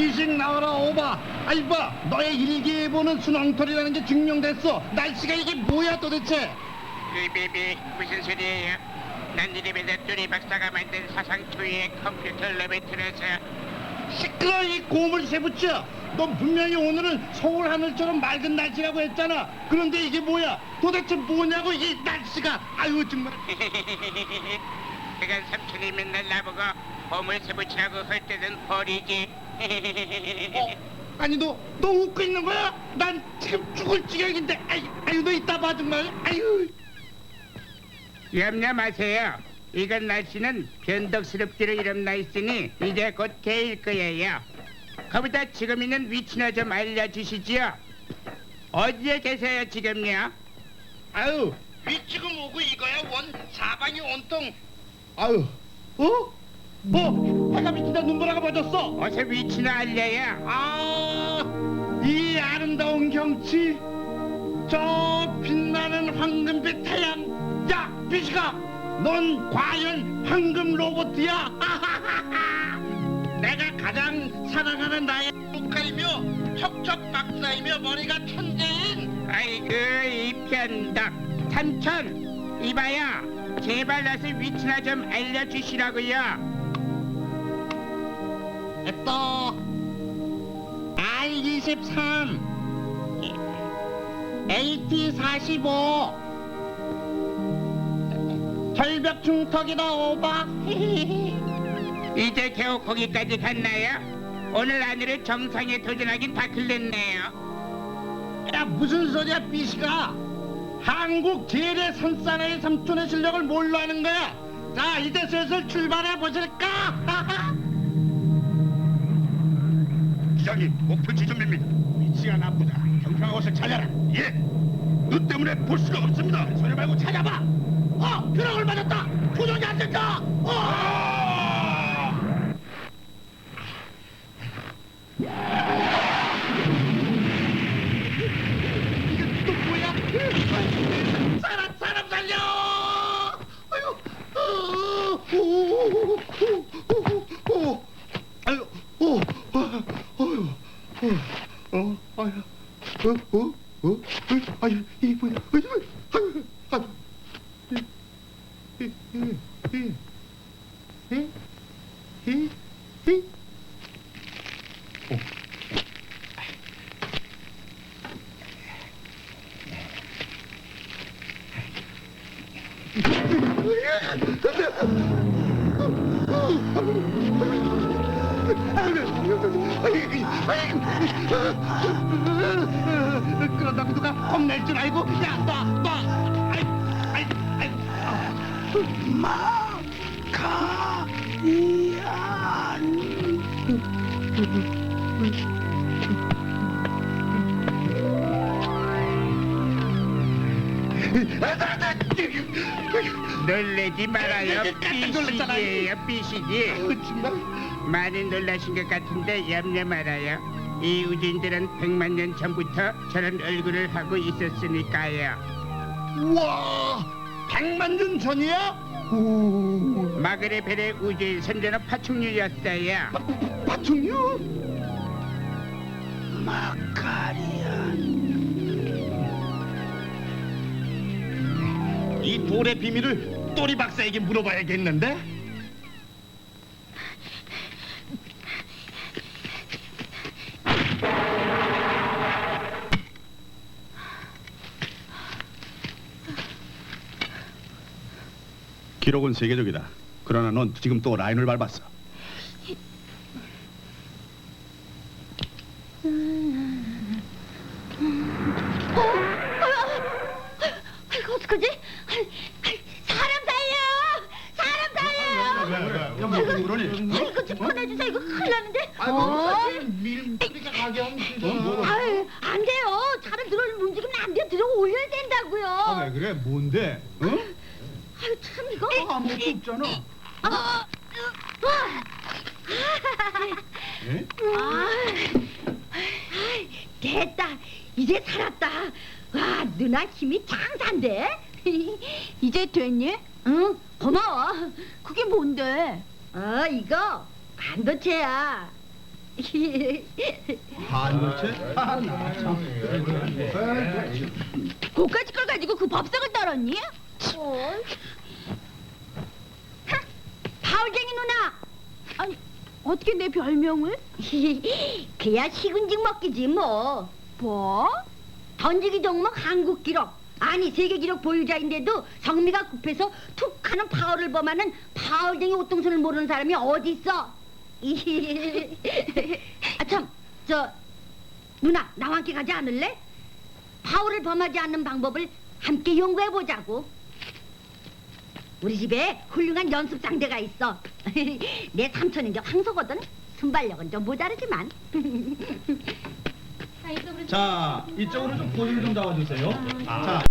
삐식 나와라 오바. 아 이 봐 너의 일기예보는 순엉터리라는 게 증명됐어. 날씨가 이게 뭐야 도대체? 비비비 무슨 소리예요? 난 이름에서 뚜리 박사가 만든 사상 초유의 컴퓨터 레베트라서. 시끄러 이 고물 세부쳐 넌 분명히 오늘은 서울 하늘처럼 맑은 날씨라고 했잖아. 그런데 이게 뭐야? 도대체 뭐냐고 이 날씨가. 아유 정말. 그간 삼촌이 맨날 나보고 보물 세부치라고 헐뜯은 버리지 어? 아니 너 너 웃고 있는 거야? 난 지금 죽을 지경인데. 아유, 아유 너 이따 봐 정말 아유. 염려 마세요. 이건 날씨는 변덕스럽기로 이름나 있으니 이제 곧 개일 거예요. 거기다 지금 있는 위치나 좀 알려주시지요. 어디에 계세요 지금요? 아유 위치금 오고 이거야. 원 사방이 온통. 아유 어? 뭐 해가 비친다 눈보라가 젖었어. 어서 위치나 알려요 아이 아름다운 경치 저 빛나는 황금빛 태양. 야 비시가 넌 과연 황금 로봇이야? 내가 가장 사랑하는 나의 녹갈이며 척척 박사이며 머리가 천재인. 아이고 이 편덕. 삼촌 이봐요 제발 나서 위치나 좀 알려주시라고요 R23 AT45 절벽 중턱이다 오바. 이제 겨우 거기까지 갔나요? 오늘 안으로 정상에 도전하긴 다 클렸네요. 야 무슨 소리야 삐시가? 한국 제일의 산사나이 삼촌의 실력을 뭘로 하는 거야? 자 이제 슬슬 출발해 보실까 기장님 목표 지점입니다. 위치가 나쁘다. 경사한 곳을 찾아라. 예 눈 때문에 볼 수가 없습니다. 소리 말고 찾아봐. 어 벼락을 맞았다. 도전이 안 된다. 어! 이게 또 뭐야? 사람 사람 살려! 아유, 어, 오, 오, 오, 오, 아유, 오, 아, 아유, 어, 어, 아유, 어, 그러다 누가 겁낼 줄 알고. 야놔놔. 아이 아이 아이 놀래지 말아요. 삐식이에요. 삐식이. 아유, 정말? 많이 놀라신 것 같은데 염려 말아요. 이 우주인들은 백만 년 전부터 저런 얼굴을 하고 있었으니까요. 우와! 백만 년 전이야? 오. 마그레벨의 우주인 선조는 파충류였어요. 파충류? 이 돌의 비밀을 또리 박사에게 물어봐야겠는데? 기록은 세계적이다. 그러나 넌 지금 또 라인을 밟았어. 아이고 어떡하지? 아이, 아이, 사람 살려! 사람 살려! 아이고 좀 꺼내주세요. 이거 나는데. 어? 밀소리가 가게 하면 아유, 안 돼요. 사람 들어오면 움직이면 안 돼요. 들어 올려야 된다고요. 아, 그래 뭔데? 어? 아유 참 이거. 아무것도 없잖아 아, 아, 예? 아이, 됐다. 이제 살았다. 와, 누나 힘이 장산데? 이제 됐니? 응, 고마워. 그게 뭔데? 어, 이거 반도체야. 한글체? 고까지 걸 가지고 그 법석을 떨었니? 하, 바울쟁이 누나. 아니 어떻게 내 별명을? 그야 식은죽 먹기지 뭐. 뭐? 던지기 종목 한국 기록. 아니 세계 기록 보유자인데도 성미가 급해서 툭 하는 파울을 범하는 파울쟁이 옷동선을 모르는 사람이 어디 있어? 아참 저 누나 나와 함께 가지 않을래? 파울을 범하지 않는 방법을 함께 연구해 보자고. 우리 집에 훌륭한 연습 장대가 있어. 내 삼촌은 저 황소거든. 순발력은 좀 모자르지만. 자, 이쪽으로 좀 고좀 좀 잡아주세요. 자.